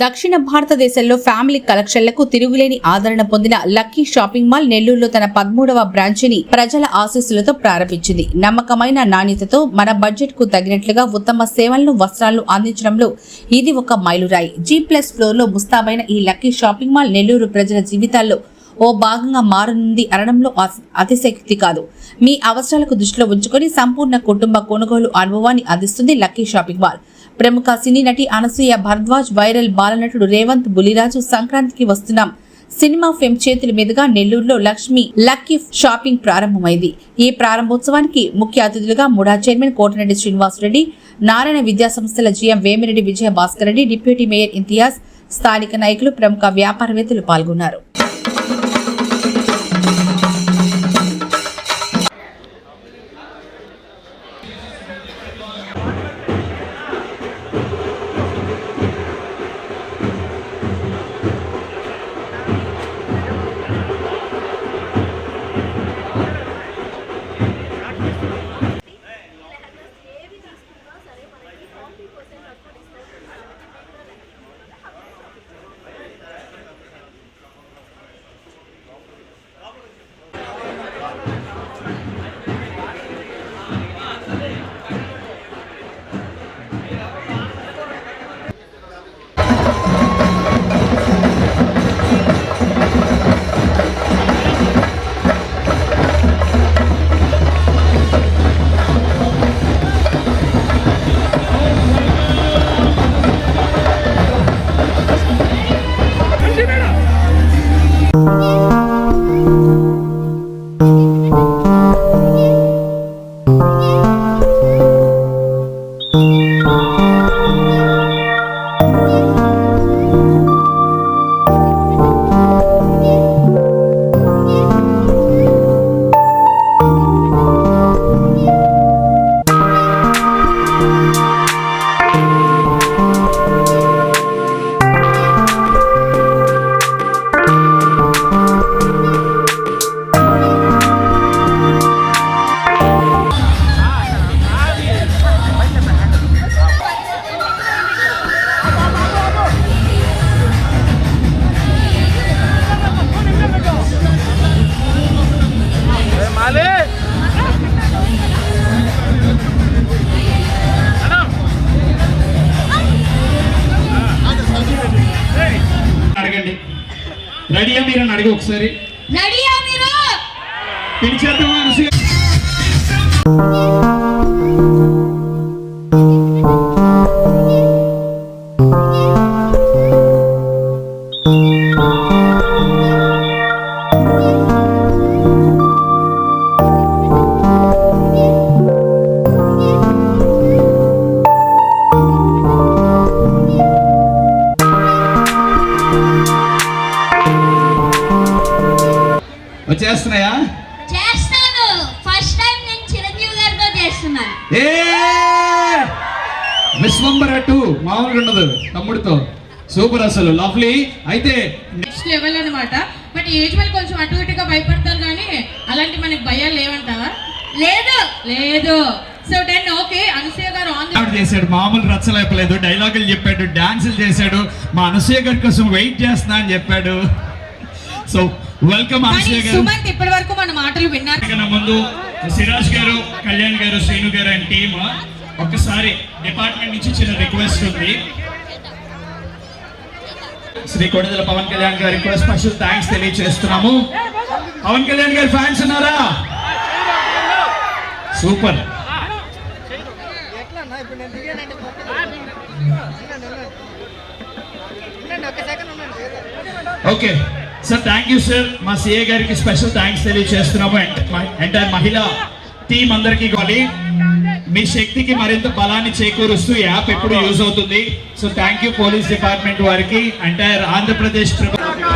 దక్షిణ భారతదేశంలో ఫ్యామిలీ కలెక్షన్లకు తిరుగులేని ఆదరణ పొందిన లక్కీ షాపింగ్ మాల్ నెల్లూరులో తన పదమూడవ బ్రాంచిని ప్రజల ఆశీస్సులతో ప్రారంభించింది. నమ్మకమైన నాణ్యతతో మన బడ్జెట్కు తగినట్లుగా ఉత్తమ సేవలను వస్త్రాలను అందించడంలో ఇది ఒక మైలురాయి. జీ ప్లస్ ఫ్లోర్లో ముస్తాబైన ఈ లక్కీ షాపింగ్ మాల్ నెల్లూరు ప్రజల జీవితాల్లో ఓ భాగంగా మారనుంది అనడంలో అతిశక్తి కాదు. మీ అవసరాలకు దృష్టిలో ఉంచుకొని సంపూర్ణ కుటుంబ కొనుగోలు అనుభవాన్ని అందిస్తుంది లక్కీ షాపింగ్ మాల్. ప్రముఖ సినీ నటి అనసూయ భరద్వాజ్ వైరల్ బాలనటుడు రేవంత్ బులిరాజు సంక్రాంతికి వస్తున్నాం సినిమా ఫెమ్ చేతుల మీదుగా నెల్లూరులో లక్ష్మి లక్కీ షాపింగ్ ప్రారంభమైంది. ఈ ప్రారంభోత్సవానికి ముఖ్య అతిథులుగా ముడా చైర్మన్ కోటరెడ్డి శ్రీనివాసరెడ్డి నారాయణ విద్యా సంస్థల GM Vemireddy Vijaya Bhaskar Reddy deputy mayor Imtiaz స్థానిక నాయకులు ప్రముఖ వ్యాపారవేత్తలు పాల్గొన్నారు. వచ్చేస్తున్నాయా? చేస్తాను. ఫస్ట్ టైం నేను చిరంజీవి గారితో చేస్తున్నాను ఏ! విశ్వంబర టూ మామూలుగా ఉండదు. తమ్ముడితో సూపర్ అసలు లవ్లీ. అయితే నెక్స్ట్ లెవెల్ అనమాట బట్ ఏజ్ వాళ్ళు కొంచెం అటు ఇటుగా భయపడతారు కానీ అలాంటి మనకి భయాలు లేవంటావా? లేదు. లేదు. సో దెన్ ఓకే అనసూయ గారు ఆన్ చేశాడు మామూలు రచ్చలేపలేదు డైలాగులు చెప్పాడు డాన్సులు చేశాడు మా అనసూయ గారి కోసం వెయిట్ చేస్తున్నా అని చెప్పాడు. సో వెల్కమ్ అనసూయ గారు. సుమంత్ ఇప్పటి వరకు మన మాటలు విన్నారు. ముందు సిరాజ్ గారు కళ్యాణ్ గారు శ్రీను గారు అండ్ టీమ్ ఒక్కసారి డిపార్ట్మెంట్ నుంచి చిన్న రిక్వెస్ట్ ఉంది. శ్రీ కొడుదల పవన్ కళ్యాణ్ గారికి కూడా స్పెషల్ థ్యాంక్స్ తెలియజేస్తున్నాము పవన్ కళ్యాణ్ గారి ఫ్యాన్స్ ఉన్నారా? Super. Okay. Sir thank you sir. మా సిఏ గారికి స్పెషల్ థ్యాంక్స్ తెలియజేస్తున్నాము ఎంటైర్ మహిళా టీం అందరికీ ఇవ్వాలి. మీ శక్తికి మరింత బలాన్ని చేకూరుస్తూ యాప్ ఎప్పుడు యూజ్ అవుతుంది. So thank you police department వారికి అంటే ఆంధ్రప్రదేశ్ ప్రభుత్వం.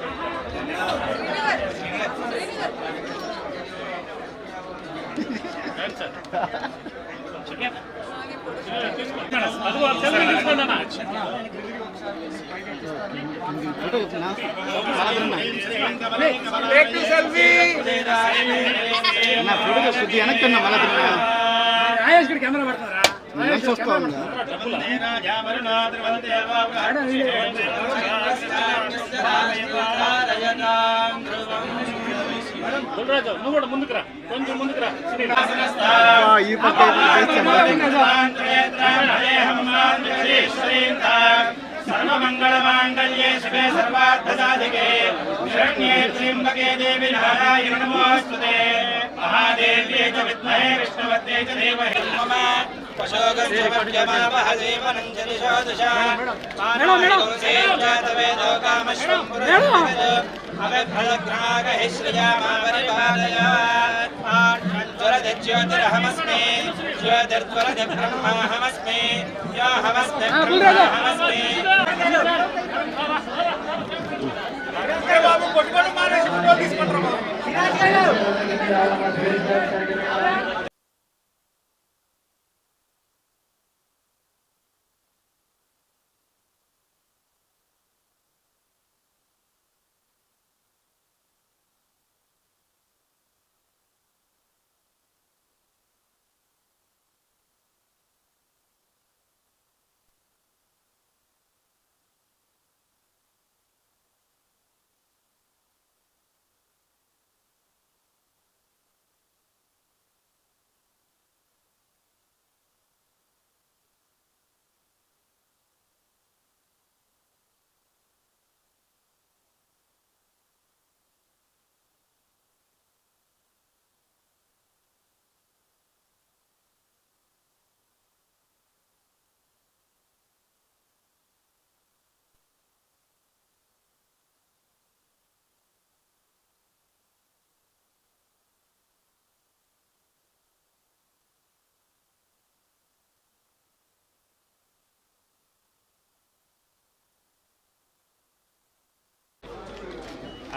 ఫోటో శుద్ధి వెనక్కి ఉన్నా మళ్ళీ నేను కెమెరా ఉన్నా నువ్వు కూడా ముందుకురా కొంచెం ముందుకురా ఈ పక్క ఈ పక్క చేస్తే సర్వమంగళమాంగళ్యే శివే సర్వార్థసాధికే. శరణ్యే త్ర్యంబకే దేవి నారాయణ నమోస్తుతే. మహాదేవ్యే చ విద్మహే విష్ణువత్తే చ ధీమహి మమ పశోగస్య పద్యమావహదేవనం జనిషోదశా మానవేదో కామశ్వం అవిభ్రదగ్రాగహి జ్యోతిరహమస్మి జ్యోతిర్జ్వరది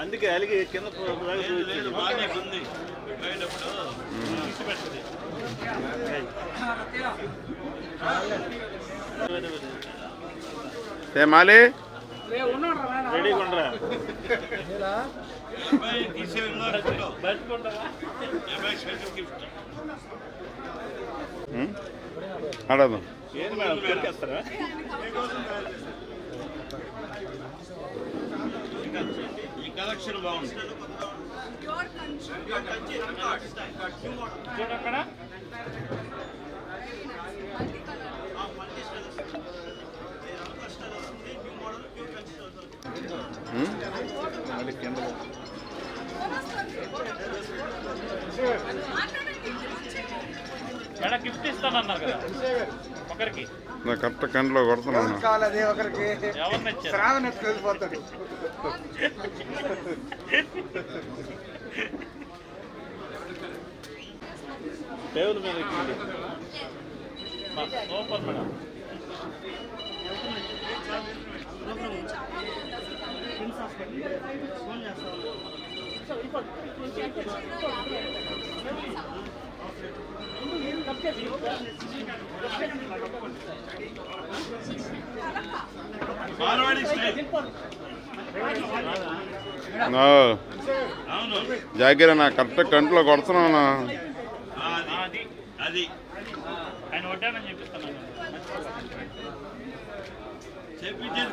అందుకే అలిగి కింద మాలి? రెడీగా ఉండరా అడదు ఏంది మేడం? పెరికేస్తారా కలెక్షన్ బాగుంది. చూడక్కడ మళ్ళీ కింద మేడం గిఫ్ట్ ఇస్తానన్నారు కదా. ఒకరికి? నా కరెక్ట్ కంట్లో కొడుతున్నాను. ఇచ్చారు? తెలిసిపోతాడు టేబుల్ మీద సూపర్ మేడం. జాగిర నా కరెక్ట్ కంట్లో కొడుతున్నాను అది అది ఆయన వడ్డానని చెప్పిస్తున్నాను చెప్పించేది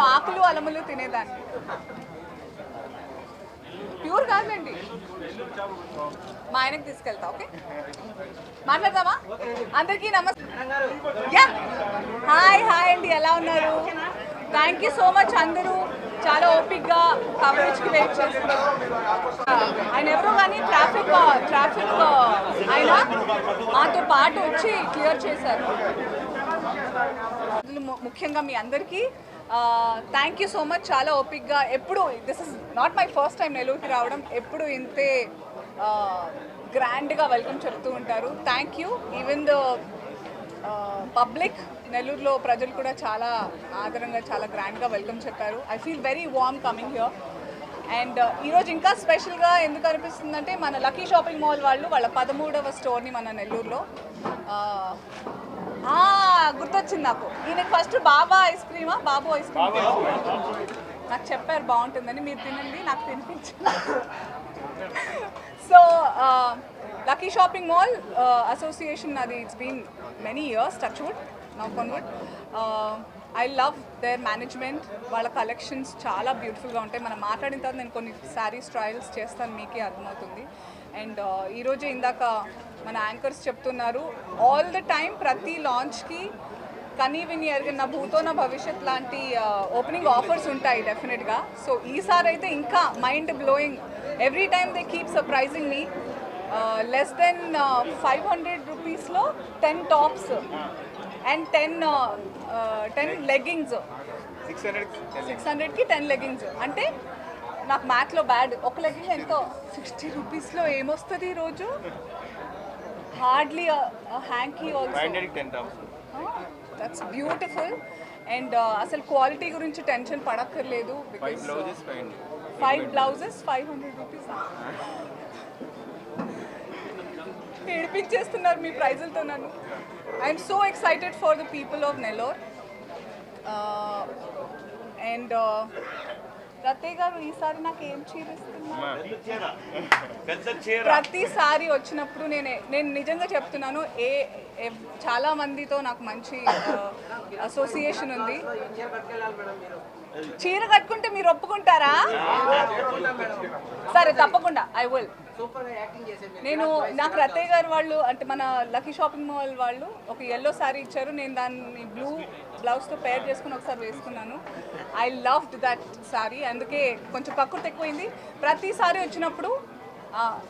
నేను ఆకులు అలములు తినేదాన్ని. ప్యూర్ కాదండి మా ఆయనకి తీసుకెళ్తా ఓకే? మాట్లాడదామా? అందరికీ నమస్కారం హాయ్ హాయ్ అండి ఎలా ఉన్నారు? థ్యాంక్ యూ సో మచ్ అందరూ. చాలా ఓపిక్గా కవరేజ్కి వెయిట్ చేస్తున్నారు. ఆయన ఎవరు కానీ ట్రాఫిక్ ట్రాఫిక్ ఆయన మాతో పాటు వచ్చి క్లియర్ చేశారు. ముఖ్యంగా మీ అందరికీ థ్యాంక్ యూ సో మచ్ చాలా ఓపిక్గా ఎప్పుడు this is not my first time నెల్లూరుకి రావడం. ఎప్పుడు ఇంతే uh, గ్రాండ్గా వెల్కమ్ చెప్తూ ఉంటారు. Thank you even the public నెల్లూరులో ప్రజలు కూడా చాలా ఆదరంగా చాలా గ్రాండ్గా వెల్కమ్ చెప్పారు. I feel very warm coming here and ఈరోజు ఇంకా స్పెషల్గా ఎందుకు అనిపిస్తుందంటే మన లక్కీ షాపింగ్ మాల్ వాళ్ళు వాళ్ళ పదమూడవ స్టోర్ని మన నెల్లూరులో uh, గుర్తొచ్చింది నాకు. ఈయనకి ఫస్ట్ బాబా ఐస్ క్రీమా బాబు ఐస్ క్రీమ్ నాకు చెప్పారు బాగుంటుందని మీరు తినండి నాకు తినిపించండి. So lucky shopping mall association అది it's been many years touch wood now కొన్వుడ్ I love their management వాళ్ళ కలెక్షన్స్ చాలా బ్యూటిఫుల్గా ఉంటాయి. మనం మాట్లాడిన తర్వాత నేను కొన్ని శారీస్ ట్రయల్స్ చేస్తాను మీకే అర్థమవుతుంది. అండ్ ఈరోజు ఇందాక మన యాంకర్స్ చెప్తున్నారు. ఆల్ ద టైం ప్రతి లాంచ్కి కనీ విని ఎరిగిన భూతో నా భవిష్యత్ లాంటి ఓపెనింగ్ ఆఫర్స్ ఉంటాయి డెఫినెట్గా సో ఈసారి అయితే ఇంకా mind blowing every time they keep surprising me less than five hundred రూపీస్లో ten tops and ten ten leggings six hundred six హండ్రెడ్కి టెన్ లెగ్గింగ్స్ అంటే నాకు మ్యాథ్లో బ్యాడ్ ఒక లెగ్గింగ్ ఎంతో? సిక్స్టీ రూపీస్లో ఏమొస్తుంది ఈరోజు hardly hanky also hundred ten tops that's beautiful and అసలు క్వాలిటీ గురించి tension పడక్కర్లేదు five blouses five hundred rupees ఏడిపించేస్తున్నారు మీ ప్రైజులతో నన్ను. I'm so excited for the people of Nellore and రతే గారు ఈసారి నాకు ఏం చీర. ఇస్తున్నారు ప్రతిసారి వచ్చినప్పుడు నేను నేను నిజంగా చెప్తున్నాను ఏ చాలా మందితో నాకు మంచి అసోసియేషన్ ఉంది. చీర కట్టుకుంటే మీరు ఒప్పుకుంటారా? సరే తప్పకుండా ఐ విల్ నేను నాకు రత్తయ్య గారు వాళ్ళు అంటే మన లక్కీ షాపింగ్ మాల్ వాళ్ళు ఒక ఎల్లో శారీ ఇచ్చారు. నేను దాన్ని బ్లూ బ్లౌజ్తో పేర్ చేసుకుని ఒకసారి వేసుకున్నాను. ఐ లవ్ దట్ శారీ అందుకే కొంచెం కక్కుర్తి ఎక్కువైంది. ప్రతిసారి వచ్చినప్పుడు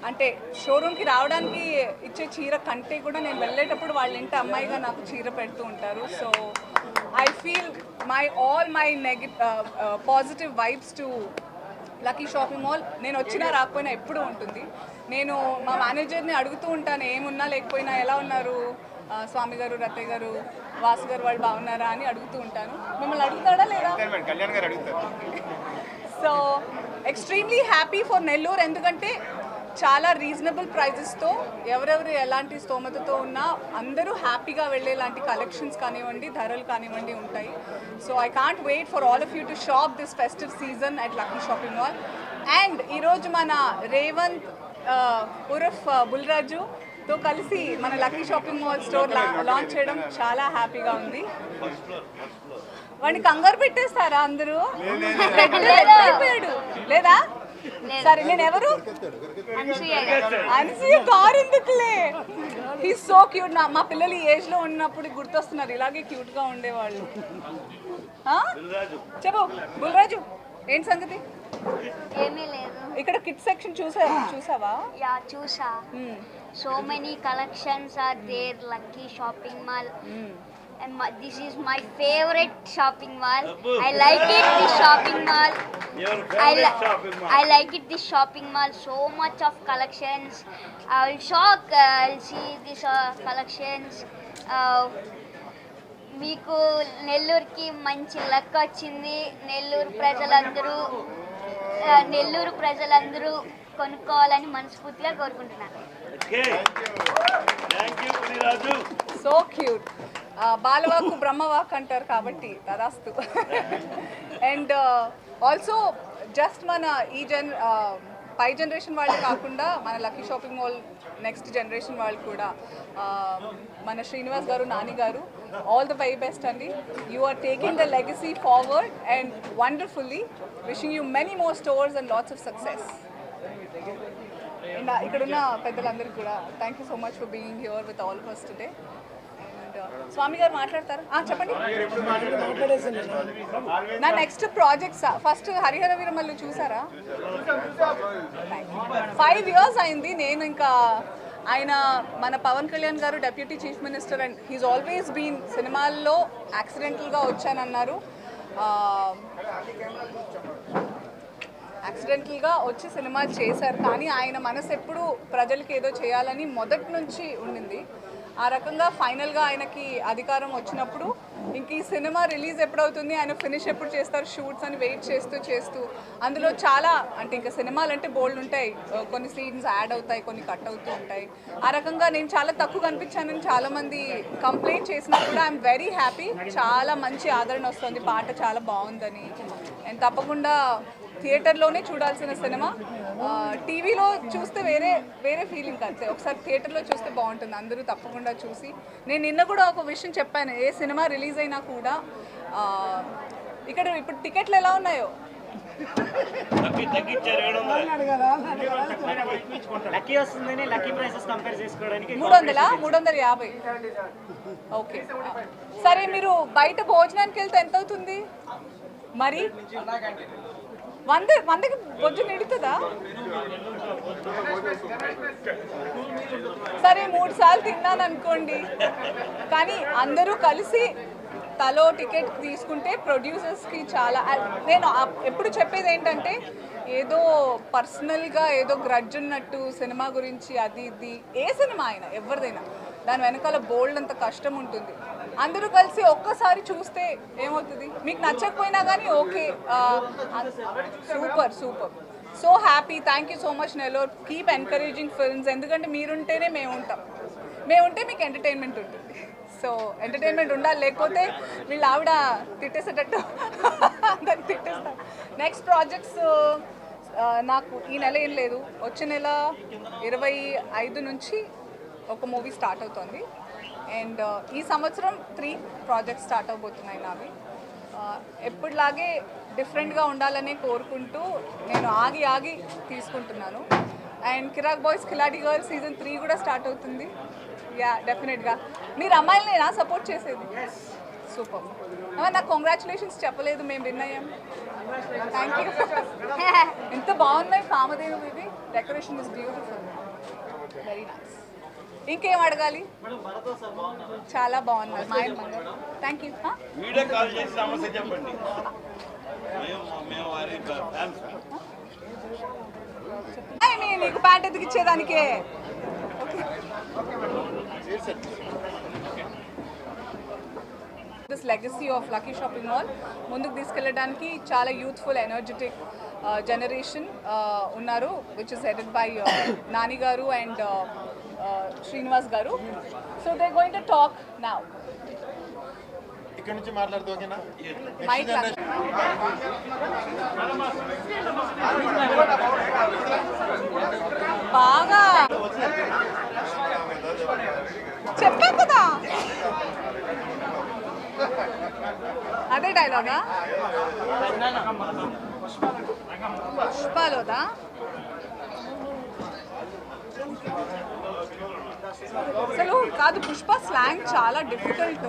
అంటే షోరూమ్కి రావడానికి ఇచ్చే చీర కంటే కూడా నేను వెళ్ళేటప్పుడు వాళ్ళ ఇంటి అమ్మాయిగా నాకు చీర పెడుతూ ఉంటారు. So I feel my all my నెగ positive vibes to lucky shopping mall. నేను వచ్చినా రాకపోయినా ఎప్పుడూ ఉంటుంది. నేను మా మేనేజర్ని అడుగుతూ ఉంటాను ఏమున్నా లేకపోయినా ఎలా ఉన్నారు? స్వామి గారు రత్తయ్య గారు వాసు గారు వాళ్ళు బాగున్నారా? అని అడుగుతూ ఉంటాను. మిమ్మల్ని అడుగుతాడా లేదా? మేడం కళ్యాణ్ గారు అడుగుతారు. So extremely happy for Nellore ఎందుకంటే చాలా రీజనబుల్ ప్రైజెస్తో ఎవరెవరు ఎలాంటి స్తోమతతో ఉన్నా అందరూ హ్యాపీగా వెళ్ళేలాంటి కలెక్షన్స్ కానివ్వండి ధరలు కానివ్వండి ఉంటాయి. So I can't wait for all of you to shop this festive season at lucky shopping mall and ఈరోజు మన రేవంత్ ఉరఫ్ బుల్రాజు తో కలిసి మన lucky shopping mall store launch చేయడం చాలా హ్యాపీగా ఉంది. వాడిని కంగారు పెట్టేస్తారా అందరూ? లేదా సరే నేను ఎవరు? అనసూయ కారు ఎందుకులే? హీ సో క్యూట్ నా మా పిల్లలు ఏజ్లో ఉన్నప్పుడు గుర్తొస్తున్నారు. ఇలాగే క్యూట్గా ఉండేవాళ్ళు? చెప్పు. బుల్రాజు ఏంటి సంగతి? ఏమీ లేదు. ఇక్కడ కిట్ సెక్షన్ చూసా చూసావా? చూసా. So many collections are there shopping mall this is my favourite shopping mall I like it the shopping mall I like it the shopping mall so much of collections I will shock I will see this collections మీకు నెల్లూరుకి మంచి luck వచ్చింది. నెల్లూరు ప్రజలందరూ నెల్లూరు ప్రజలందరూ కొనుక్కోవాలని మనస్ఫూర్తిగా కోరుకుంటున్నాను. So cute బాలవాకు బ్రహ్మవాక్ అంటారు కాబట్టి తదాస్తు. అండ్ ఆల్సో జస్ట్ మన ఈ జన్ పై జనరేషన్ వాళ్ళు కాకుండా మన lucky shopping mall next generation వాళ్ళు కూడా మన శ్రీనివాస్ గారు నాని గారు ఆల్ ద వెరీ బెస్ట్ అండి you are taking the legacy forward and wonderfully wishing you many more stores and lots of success and ఇక్కడ ఉన్న పెద్దలందరికీ కూడా thank you so much for being here with all first today Swami గారు మాట్లాడతారు? చెప్పండి. నా next projects first Harihara Veeramallu చూసారా? Five years అయింది నేను ఇంకా ఆయన మన పవన్ కళ్యాణ్ గారు deputy chief minister and he's always been సినిమాల్లో యాక్సిడెంటల్గా వచ్చానన్నారు. యాక్సిడెంటల్గా వచ్చి సినిమా చేశారు. కానీ ఆయన మనసు ఎప్పుడు ప్రజలకి ఏదో చేయాలని మొదటి నుంచి ఉండింది. ఆ రకంగా ఫైనల్గా ఆయనకి అధికారం వచ్చినప్పుడు ఇంక ఈ సినిమా రిలీజ్ ఎప్పుడవుతుంది ఆయన ఫినిష్ ఎప్పుడు చేస్తారు షూట్స్ అని వెయిట్ చేస్తూ చేస్తూ. అందులో చాలా అంటే ఇంకా సినిమాలు అంటే బోల్డ్ ఉంటాయి. కొన్ని సీన్స్ యాడ్ అవుతాయి కొన్ని కట్ అవుతూ ఉంటాయి. ఆ రకంగా నేను చాలా తక్కువ కనిపించానని చాలామంది కంప్లైంట్ చేసినా కూడా ఐఎమ్ వెరీ హ్యాపీ. చాలా మంచి ఆదరణ వస్తుంది. పాట చాలా బాగుందని. అండ్ తప్పకుండా థియేటర్లోనే చూడాల్సిన సినిమా. టీవీలో చూస్తే వేరే వేరే ఫీలింగ్ అంతే. ఒకసారి థియేటర్లో చూస్తే బాగుంటుంది. అందరూ తప్పకుండా చూసి. నేను నిన్న కూడా ఒక విషయం చెప్పాను. ఏ సినిమా రిలీజ్ అయినా కూడా ఆ, ఇక్కడ ఇప్పుడు టికెట్లు ఎలా ఉన్నాయో? తగ్గి తగ్గించారు ఏడు వందలు? లక్కీ వస్తుందని లక్కీ ప్రైసెస్ కంపేర్ చేసుకోవడానికి మూడు వందలా? మూడు వందల యాభై. ఓకే. సరే మీరు బయట భోజనానికి వెళ్తే ఎంత అవుతుంది? మరి? వంద వందకి బొజ్జు నిడుతుందా? సరే మూడు సార్లు తిన్నాను అనుకోండి. కానీ అందరూ కలిసి తలో టికెట్ తీసుకుంటే ప్రొడ్యూసర్స్కి చాలా నేను ఎప్పుడు చెప్పేది ఏంటంటే ఏదో పర్సనల్గా ఏదో గ్రడ్జ్ ఉన్నట్టు సినిమా గురించి అది ఇది ఏ సినిమా అయినా ఎవరిదైనా దాని వెనకాల బోల్డ్ అంత కష్టం ఉంటుంది. అందరూ కలిసి ఒక్కసారి చూస్తే ఏమవుతుంది? మీకు నచ్చకపోయినా కానీ okay. Super super. So happy. Thank you so much Nellore. Keep encouraging films. ఎందుకంటే మీరుంటేనే మేము ఉంటాం మేము ఉంటే మీకు ఎంటర్టైన్మెంట్ ఉంటుంది. సో ఎంటర్టైన్మెంట్ ఉండాలి. లేకపోతే వీళ్ళు ఆవిడ తిట్టేసేటట్టు దాన్ని తిట్టేస్తారు. నెక్స్ట్ ప్రాజెక్ట్స్ నాకు ఈ నెల ఏం లేదు. వచ్చే నెల ఇరవై ఐదు నుంచి ఒక మూవీ స్టార్ట్ అవుతుంది. అండ్ ఈ సంవత్సరం త్రీ ప్రాజెక్ట్స్ స్టార్ట్ అవబోతున్నాయి నావి. ఆ, ఎప్పుడులాగే డిఫరెంట్గా ఉండాలనే కోరుకుంటూ నేను ఆగి ఆగి తీసుకుంటున్నాను. And Kirrak boys Khiladi girls season three కూడా స్టార్ట్ అవుతుంది. యా డెఫినెట్గా మీరు అమ్మాయిని నా సపోర్ట్ చేసేది? సూపర్ నాకు కంగ్రాచులేషన్స్ చెప్పలేదు మేము విన్ అయ్యాం. థ్యాంక్ యూ ఎంత బాగున్నాయి కామధేను ఇవి. Decoration is beautiful very nice ఇంకేం అడగాలి? చాలా బాగున్నారు మంగళ. థ్యాంక్ యూ వీడియో కాల్ చేసి సమస్య చెప్పండి. మేము మేము వారి ఫ్యాన్స్ నీకు ప్యాంట్ ఎందుకు ఇచ్చేదానికే? This legacy of lucky shopping mall ముందుకు తీసుకెళ్ళడానికి చాలా యూత్ఫుల్ ఎనర్జెటిక్ జనరేషన్ ఉన్నారు which is headed by Nani గారు అండ్ శ్రీనివాస్ గారు so they going to talk now ఇక్కడ నుంచి మాట్లాడుతూ ఓకేనా? బాగా. కదా. అదే డైలాగా పుష్పాలోదా? అసలు కాదు పుష్ప స్లాంగ్ చాలా డిఫికల్ట్.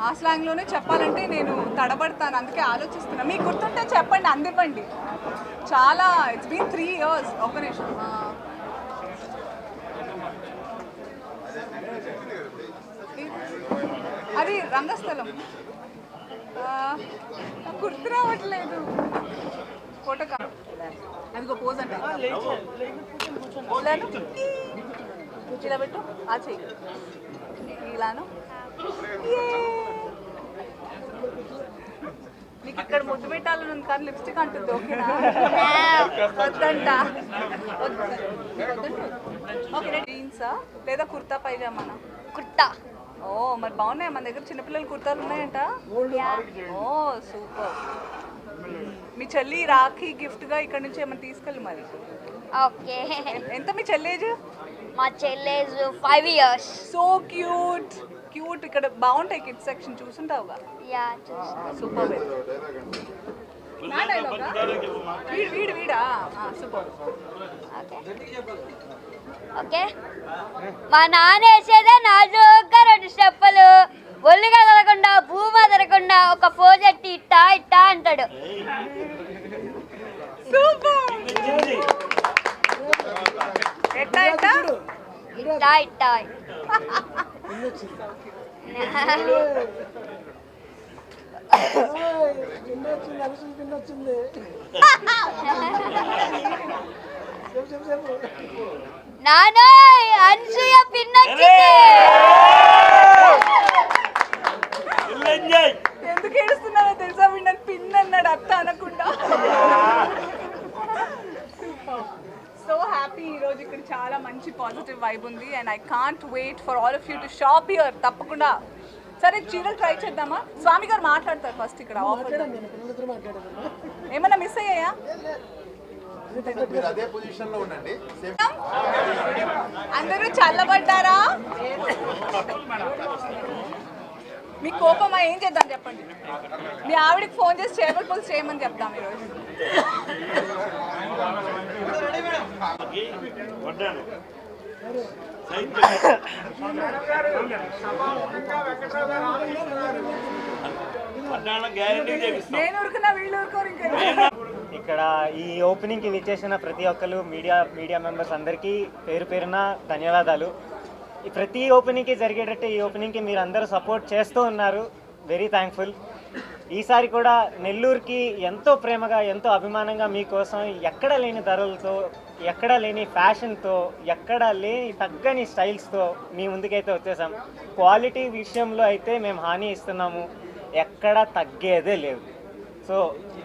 ఆ? స్లాంగ్లోనే చెప్పాలంటే నేను తడబడతాను అందుకే ఆలోచిస్తున్నా. మీకు గుర్తుంటే చెప్పండి అందివ్వండి. చాలా ఇట్స్ బీన్ త్రీ ఇయర్స్ ఒక నిమిషం. ఆ. అది రంగస్థలం. గుర్తు రావట్లేదు. ఫోటో కా అదిగో పోజ్ అంటే ఇలా పెట్టు ఆ చెయ్యి. ఇలాను నీకు ఇక్కడ ముద్దు పెట్టాలని ఉంది కానీ లిప్స్టిక్ అంటుంది ఓకేనా? వద్దంట. ఓకే జీన్సా లేదా కుర్తా పైజామానా? కుర్తా. ఓ మరి బాగున్నాయి? మన దగ్గర చిన్నపిల్లల కుర్తాలు ఉన్నాయంట? ఓ సూపర్. మీ చెల్లి రాఖీ గిఫ్ట్గా ఇక్కడ నుంచి ఏమైనా తీసుకెళ్ళి మరి. ఓకే. ఎంత మీ చెల్లి ఏజ్? మా చెల్లేజ్ five years so cute cute ఇక్కడ బాగుంటాయి కిడ్స్ సెక్షన్ చూసుంటావుగా? యా సూపర్ నా డైలాగా వీడు వీడు వీడా? సూపర్ ఓకే ఓకే మా నాన్న వేసేదే నాజుగ్గా రెండు స్టెప్పులు. ఒళ్ళు కదలకుండా భూమి అదలకుండా ఒక ఫోజెట్టి ఇట్టా ఇట్టా అంటాడు. సూపర్ ఎట్టా ఎట్టా ఇట్టా ఇట్టా నాన్న అన్సూయ పిన్నొచ్చింది. ఎందుకు ఏడుస్తున్నావో తెలుసా? వీడు పిన్ అన్నాడు అత్త అనకుండా. సో హ్యాపీ ఈ రోజు ఇక్కడ చాలా మంచి పాజిటివ్ వైబ్ ఉంది and I can't wait for all of you to shop here తప్పకుండా. సరే చీరలు ట్రై చేద్దామా? స్వామి గారు మాట్లాడతారు ఫస్ట్ ఇక్కడ ఆఫర్ ఏమన్నా మిస్ అయ్యాయా? మీరు అదే పొజిషన్లో ఉండండి. సేమ్ అందరూ చల్లబడ్డారా? మీ కోపమా? ఏం చేద్దాం చెప్పండి. మీ ఆవిడకి ఫోన్ చేసి టేబుల్ పుల్స్ చేయమని చెప్తాం ఈరోజు. గ్యారంటీ ఇక్కడ ఈ ఓపెనింగ్కి విచ్చేసిన ప్రతి ఒక్కరు మీడియా మీడియా మెంబర్స్ అందరికీ పేరు పేరున ధన్యవాదాలు. ఈ ప్రతి ఓపెనింగ్కి జరిగేటట్టు ఈ ఓపెనింగ్కి మీరు అందరూ సపోర్ట్ చేస్తూ ఉన్నారు. వెరీ థ్యాంక్ఫుల్ ఈసారి కూడా నెల్లూరుకి ఎంతో ప్రేమగా ఎంతో అభిమానంగా మీకోసం ఎక్కడ లేని ధరలతో ఎక్కడ లేని ఫ్యాషన్తో ఎక్కడ లేని తగ్గని స్టైల్స్తో మీ ముందుకైతే వచ్చేసాం. క్వాలిటీ విషయంలో అయితే మేము హాని ఇస్తున్నాము. ఎక్కడ తగ్గేదే లేదు సో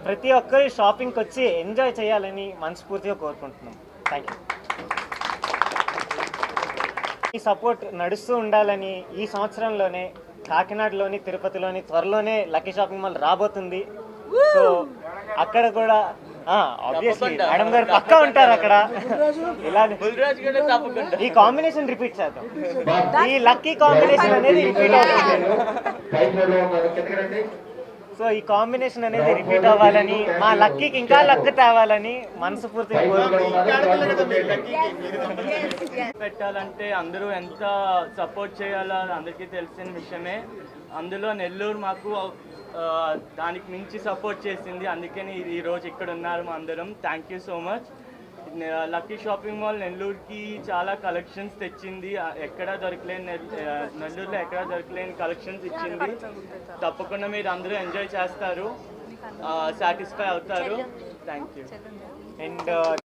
ప్రతి ఒక్కరు షాపింగ్కి వచ్చి ఎంజాయ్ చేయాలని మనస్ఫూర్తిగా కోరుకుంటున్నాం. థ్యాంక్ యూ ఈ సపోర్ట్ నడుస్తూ ఉండాలని ఈ సంవత్సరంలోనే కాకినాడలోని తిరుపతిలోని త్వరలోనే లక్కీ షాపింగ్ మాల్ రాబోతుంది. సో అక్కడ కూడా ఆబ్వియస్లీ మేడం గారు పక్కా ఉంటారు అక్కడ. ఇలా ఈ కాంబినేషన్ రిపీట్ చేద్దాం. ఈ లక్కీ కాంబినేషన్ అనేది రిపీట్ అవుతుంది. సో ఈ కాంబినేషన్ అనేది రిపీట్ అవ్వాలని మా లక్కీకి ఇంకా లక్ తేవాలని మనస్ఫూర్తిగా కోరుకుంటున్నాం పెట్టాలంటే అందరూ ఎంత సపోర్ట్ చేయాలో అది అందరికీ తెలిసిన విషయమే. అందులో నెల్లూరు మాకు దానికి మించి సపోర్ట్ చేసింది. అందుకని ఈ- ఈ రోజు ఇక్కడ ఉన్నారు మా అందరం. Thank you so much lucky shopping mall నెల్లూరుకి చాలా కలెక్షన్స్ తెచ్చింది. ఎక్కడా దొరకలేని నెల్లూరులో ఎక్కడా దొరకలేని కలెక్షన్స్ ఇచ్చింది. తప్పకుండా మీరు అందరూ ఎంజాయ్ చేస్తారు. సాటిస్ఫై అవుతారు. Thank you and